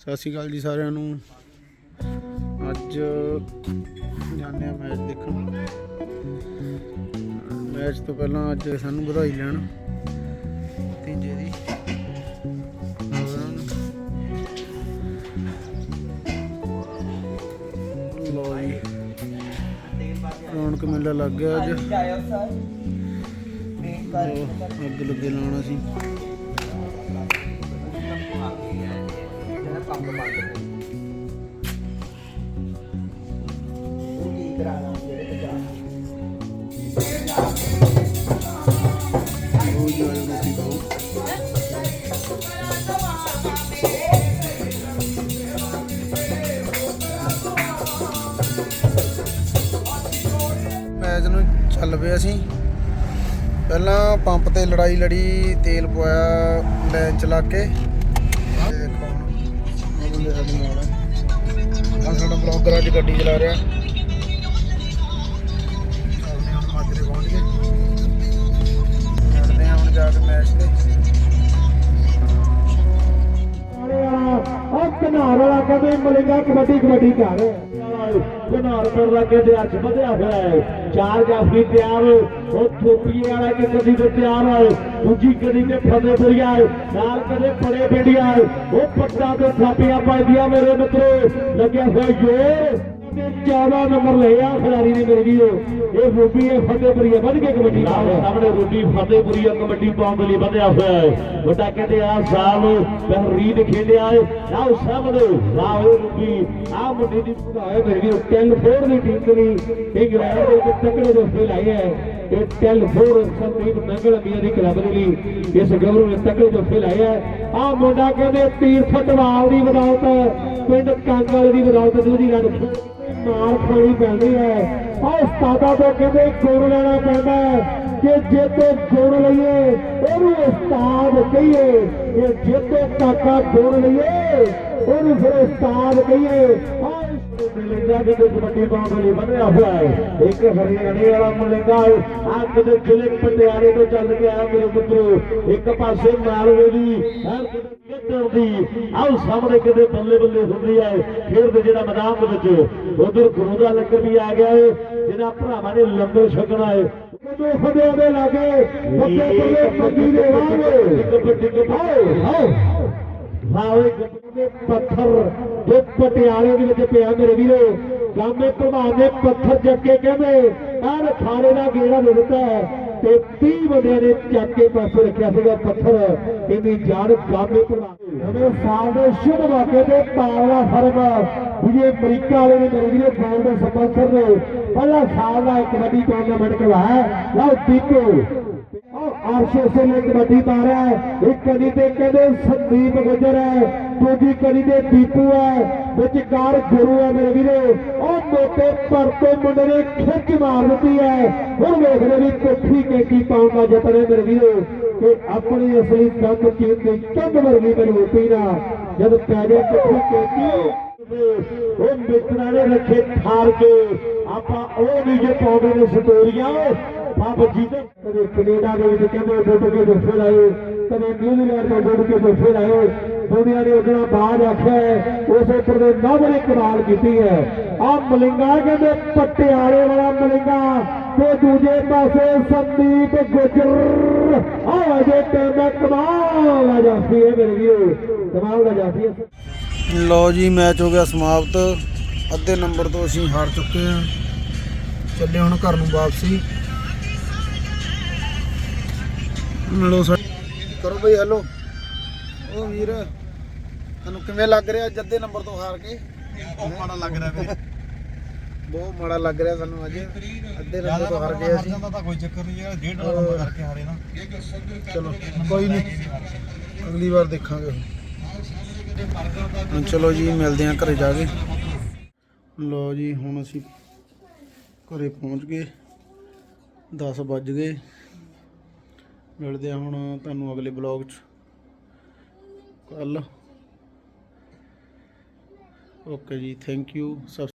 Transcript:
ਸਤਿ ਸ਼੍ਰੀ ਅਕਾਲ ਜੀ ਸਾਰਿਆਂ ਨੂੰ। ਅੱਜ ਜਾਂਦੇ ਆ ਮੈਚ ਦੇਖਣ। ਮੈਚ ਤੋਂ ਪਹਿਲਾਂ ਅੱਜ ਸਾਨੂੰ ਵਧਾਈ ਲੈਣ। ਤੀਜੇ ਦੀ। ਲੋ ਰੌਣਕ ਮੇਲਾ ਲੱਗ ਗਿਆ ਅੱਜ। ਅੱਗ ਲੱਗੇ ਲਾਉਣਾ ਸੀ ਉਹ ਜੀ ਆਇਓ ਰੋਟੀ ਖਾਓ ਮੈਚ ਨੂੰ ਚੱਲ ਪਿਆ ਸੀ ਪਹਿਲਾਂ ਪੰਪ ਤੇ ਲੜਾਈ ਲੜੀ, ਤੇਲ ਪਵਾਇਆ ਲੈਨ ਚਲਾ ਕੇ। ਬੰਦੇ ਸਾਡੇ ਨਾਲ। ਆ ਆਹ ਸਾਡਾ ਬਲੌਗਰ ਅੱਜ ਗੱਡੀ ਚਲਾ ਰਿਹਾ। ਚੱਲਦੇ ਹਾਂ ਹੁਣ ਮਾਜਰੇ ਪਹੁੰਚ ਗਏ। ਮਿਲਦੇ ਹਾਂ ਹੁਣ ਜਾ ਕੇ ਮੈਚ ਤੇ। ਉਹ ਕਨਾਰ ਵਾਲਾ ਕਹਿੰਦੇ ਮਲਿੰਗਾ ਕਬੱਡੀ ਕਬੱਡੀ ਘਰ। ਕਨਾਰ ਪਰ ਤੇ ਅੱਜ ਵਧਿਆ ਹੋਇਆ ਹੈ। ਚਾਰ ਜਾਫੀ ਤਿਆਰ ਉਹ ਥੋਪੀਏ ਵਾਲਾ ਕਿ ਕਦੀ ਤੇ ਤਿਆਰ ਹੈ। ਦੂਜੀ ਕਦੀ ਤੇ ਫਤਿਹਪੁਰੀਆ ਹੈ। ਨਾਲ ਕਦੇ ਫੜੇ ਪਿੰਡੀਆਂ ਉਹ ਪੱਟਾਂ ਤੇ ਥਾਪੀਆਂ ਪਾਈਆਂ ਮੇਰੇ ਮਿੱਤਰੋ। ਲੱਗਿਆ ਹੋਇਆ ਜੋ 14 ਨੰਬਰ ਲਿਆ ਖਿਡਾਰੀ ਨੇ ਮੇਰੇ ਵੀਰੋ। ਇਹ ਰੂਬੀ ਹੈ ਫਤਿਹਪੁਰੀਆ ਵੱਧ ਕੇ ਕਬੱਡੀ ਦਾ ਸਾਹਮਣੇ ਰੂਬੀ ਫਤਿਹਪੁਰੀਆ ਕਬੱਡੀ ਪਾਉਣ ਦੇ ਲਈ ਵਧਿਆ ਹੋਇਆ ਹੈ। ਵੱਡਾ ਕਹਿੰਦੇ ਆ ਸਾਲ ਬਹਿਰੀਨ ਖੇਡਿਆ ਹੈ। ਆਓ ਸਾਹਮਣੇ ਆਓ ਰੂਬੀ ਆ ਮੁੰਡੇ ਦੀ ਭਗਾਏ ਮੇਰੇ ਵੀਰੋ ਟੈਲ ਫੋਰ ਦੀ ਟੀਮ ਦੇ ਲਈ ਇੰਗਲੈਂਡ ਦੇ ਵਿੱਚ ਤਕੜੇ ਦੋਸਤੇ ਲਾਏ ਹੈ। ਇਹ ਟੈਲ ਫੋਰ ਸੰਦੀਪ ਨੰਗਲ ਮੀਆਂ ਦੀ ਕਲੱਬ ਦੇ ਲਈ ਇਸ ਗੱਭਰੂ ਨੇ ਤਕੜੇ ਦੋਸਤੇ ਲਾਏ ਹੈ। ਆ ਮੁੰਡਾ ਕਹਿੰਦੇ ਤੀਰ ਫਟਵਾਲ ਦੀ ਬਦੌਲਤ ਪਿੰਡ ਕਾਂਗਲ ਦੀ ਬਦੌਲਤ ਦੂਜੀ ਰਨ ਮਾਰ ਖਾਣੀ ਪੈਂਦੀ ਹੈ। ਉਸਤਾਦਾ ਤੋਂ ਕਹਿੰਦੇ ਗੁਣ ਲੈਣਾ ਪੈਂਦਾ ਕਿ ਜੇ ਤੇ ਗੁਣ ਲਈਏ, ਉਹਨੂੰ ਉਸਤਾਦ ਕਹੀਏ। ਕਿ ਜੇ ਤੇ ਕਾਕਾ ਗੁਣ ਲਈਏ, ਉਹਨੂੰ ਫਿਰ ਉਸਤਾਦ ਕਹੀਏ। ਆ ਮਲਿੰਗਾ ਦੇ ਵਿੱਚ ਵੱਡੀ ਬੰਨਿਆ ਹੋਇਆ ਹੈ। ਇੱਕ ਹਰਿਆਣੇ ਵਾਲਾ ਮਲਿੰਗਾ ਆ ਕਿਤੇ ਜ਼ਿਲ੍ਹੇ ਪਟਿਆਲੇ ਤੋਂ ਚੱਲ ਕੇ ਆਇਆ ਮੇਰੇ ਮਿੱਤਰੋ ਇੱਕ ਪਾਸੇ ਮਾਲਵੇ ਦੀ ਹਰ ਕਿਤੇ ਕਿੱਧਰ ਦੀ ਆਹ ਸਾਹਮਣੇ ਕਿਤੇ ਬੱਲੇ ਬੱਲੇ ਹੁੰਦੀ ਹੈ। ਖੇਡ ਦੇ ਜਿਹੜਾ ਮੈਦਾਨ ਦੇ ਵਿੱਚ ਉਧਰ ਗੁਰੂ ਦਾ ਲੰਗਰ ਵੀ ਆ ਗਿਆ ਹੈ। ਜਿਹਨਾਂ ਭਰਾਵਾਂ ਨੇ ਲੰਗਰ ਛਕਣਾ ਹੈ ਕਦੋਂ ਫਦੇ ਦੇ ਲਾਗੇ। ਬੱਲੇ ਬੱਲੇ ਮੱਦੀ ਦੇ ਵਾਂਗੇ ਕਬੱਡੀ ਕਬੱਡੀ ਆਓ ਹਾਵੇ ਗੱਡੇ ਪੱਥਰ ਜੋ ਪਟਿਆਲੇ ਦੇ ਵਿੱਚ ਪਿਆ ਮੇਰੇ ਵੀਰੋ। ਗਾਮੇ ਪ੍ਰਭਾਵ ਨੇ ਪੱਥਰ ਚੱਕੇ ਕਹਿੰਦੇ ਆਹ ਖਾਣੇ ਦਾ ਗੇੜਾ ਦੇ ਦਿੱਤਾ ਤੇ 30 ਬੰਦਿਆਂ ਨੇ ਚੱਕ ਕੇ ਪਾਸੇ ਰੱਖਿਆ ਸੀਗਾ ਪੱਥਰ। ਇਹਦੀ ਜਾਨ ਗਾਮੇ ਪ੍ਰਭਾਵ ਨਵੇਂ ਸਾਲ ਦੇ ਸ਼ੁਭ ਮੌਕੇ ਤੇ ਪਾਵਲਾ ਫਰਮ ਵੀ ਇਹ ਅਮਰੀਕਾ ਵਾਲੇ ਨੇ ਮੇਰੇ ਵੀਰੋ ਬੋਲ ਦੇ ਸਪਾਂਸਰ ਨੇ ਪਹਿਲਾ ਸਾਲ ਦਾ ਕਬੱਡੀ ਟੂਰਨਾਮੈਂਟ ਕਰਵਾਇਆ ਲਓ ਦੀਪੋ। ਆਰਸ਼ੇ ਸੇ ਕਬੱਡੀ ਪਾ ਹੈ। ਇੱਕ ਕਦੀ ਤੇ ਕਹਿੰਦੇ ਸੰਦੀਪ ਗੁਜਰ ਹੈ। ਦੂਜੀ ਕਦੀ ਤੇ ਦੀਪੂ ਹੈ। ਵਿਚਕਾਰ ਗੁਰੂ ਹੈ ਮੇਰੇ ਵੀਰੋ। ਉਹ ਮੋਟੇ ਪਰ ਤੋਂ ਮੁੰਡੇ ਨੇ ਖਿੱਚ ਮਾਰ ਦਿੱਤੀ ਹੈ। ਹੁਣ ਵੇਖਦੇ ਵੀ ਕੋਠੀ ਕੇਕੀ ਪਾਉਣ ਦਾ ਯਤਨ ਹੈ ਮੇਰੇ ਵੀਰੋ। ਕਿ ਆਪਣੀ ਅਸਲੀ ਦੰਦ ਚੀਨ ਦੀ ਵਰਗੀ ਮਜ਼ਬੂਤੀ ਨਾਲ ਜਦ ਪੈ ਜਾਏ ਕੋਠੀ ਕੇਕੀ, ਉਹ ਮਿੱਤਰਾਂ ਨੇ ਰੱਖੇ ਠਾਰ ਕੇ ਆਪਾਂ ਉਹ ਨਹੀਂ ਜੇ ਪਾਉਂਦੇ ਨੇ ਸਟੋਰੀਆਂ ਬਾਬਾ ਜੀ ਦੇ ਕਦੇ ਕੈਨੇਡਾ ਦੇ ਵਿੱਚ ਕਹਿੰਦੇ ਡੁੱਬ ਕੇ ਦੱਸੇ ਲਾਏ। ਕਦੇ ਨਿਊਜ਼ੀਲੈਂਡ ਤੋਂ ਡੁੱਬ ਕੇ ਦੱਸੇ ਲਾਏ। ਦੁਨੀਆ ਨੇ ਉਹਦਾ ਬਾਜ ਆਖਿਆ ਹੈ, ਉਸ ਉੱਪਰ ਦੇ ਨਭ ਨੇ ਕਮਾਲ ਕੀਤੀ ਹੈ। ਆ ਮਲਿੰਗਾ ਕਹਿੰਦੇ ਪਟਿਆਲੇ ਵਾਲਾ ਮਲਿੰਗਾ ਤੇ ਦੂਜੇ ਪਾਸੇ ਸੰਦੀਪ ਗੁਜਰ। ਆ ਜੇ ਟੈਂਦਾ ਕਮਾਲ ਦਾ ਜਾਫੀ ਹੈ ਮੇਰੇ ਵੀਰੋ ਕਮਾਲ ਦਾ ਜਾਫੀ ਹੈ। ਲਓ ਜੀ ਮੈਚ ਹੋ ਗਿਆ ਸਮਾਪਤ। ਅੱਧੇ ਨੰਬਰ ਤੋਂ ਅਸੀਂ ਹਾਰ ਚੁੱਕੇ ਹਾਂ। ਚੱਲੇ ਹੁਣ ਘਰ ਨੂੰ ਵਾਪਸੀ। ਮਿਲੋ ਸਰ। ਕਰੋ ਬਈ ਹੈਲੋ ਉਹ ਵੀਰ ਤੁਹਾਨੂੰ ਕਿਵੇਂ ਲੱਗ ਰਿਹਾ ਅੱਧੇ ਨੰਬਰ ਤੋਂ ਹਾਰ ਕੇ? ਬਹੁਤ ਮਾੜਾ ਲੱਗ ਰਿਹਾ ਵੀਰੇ। ਬਹੁਤ ਮਾੜਾ ਲੱਗ ਰਿਹਾ ਸਾਨੂੰ ਅੱਜ। ਅੱਧੇ ਨੰਬਰ ਤੋਂ ਹਾਰ ਗਏ ਅਸੀਂ। ਜਾਂਦਾ ਤਾਂ ਕੋਈ ਚੱਕਰ ਨਹੀਂ ਜਿਹੜਾ ਡੇਢ ਨੰਬਰ ਕਰਕੇ ਹਾਰੇ ਨਾ। ਚਲੋ ਕੋਈ ਨਹੀਂ। ਅਗਲੀ ਵਾਰ ਦੇਖਾਂਗੇ ਹੁਣ। ਚਲੋ ਜੀ ਮਿਲਦੇ ਹਾਂ ਘਰੇ ਜਾ ਕੇ। ਲੋ ਜੀ ਹੁਣ ਅਸੀਂ ਘਰੇ ਪਹੁੰਚ ਗਏ। 10 ਵੱਜ ਗਏ। ਮਿਲਦੇ ਹਾਂ ਹੁਣ ਤੁਹਾਨੂੰ ਅਗਲੇ ਬਲੌਗ 'ਚ। ਕੱਲ ਓਕੇ ਜੀ ਥੈਂਕ ਯੂ